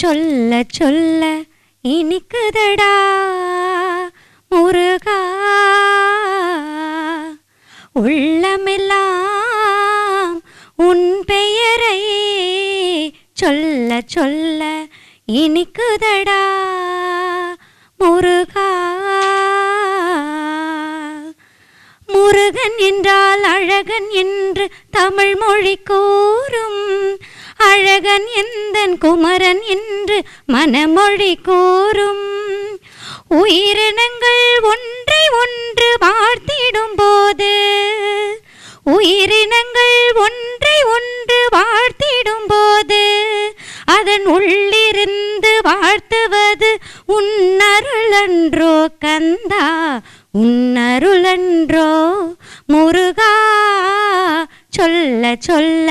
சொல்ல சொல்ல இனிக்குதடா முருகா. உள்ளமெல்லாம் உன் பெயரை சொல்ல சொல்ல இனிக்குதடா முருகா. முருகன் என்றால் அழகன் என்று தமிழ் மொழி கூறும். அழகன் எந்தன் குமரன் என்று மனமொழி கூறும். உயிரினங்கள் ஒன்றை ஒன்று வாழ்த்திடும் போது உயிரினங்கள் ஒன்றை ஒன்று வாழ்த்திடும் போது அதன் உள்ளிருந்து வாழ்த்துவது உன்னருளன்றோ கந்தா உன்னருளன்றோ முருகா. சொல்ல சொல்ல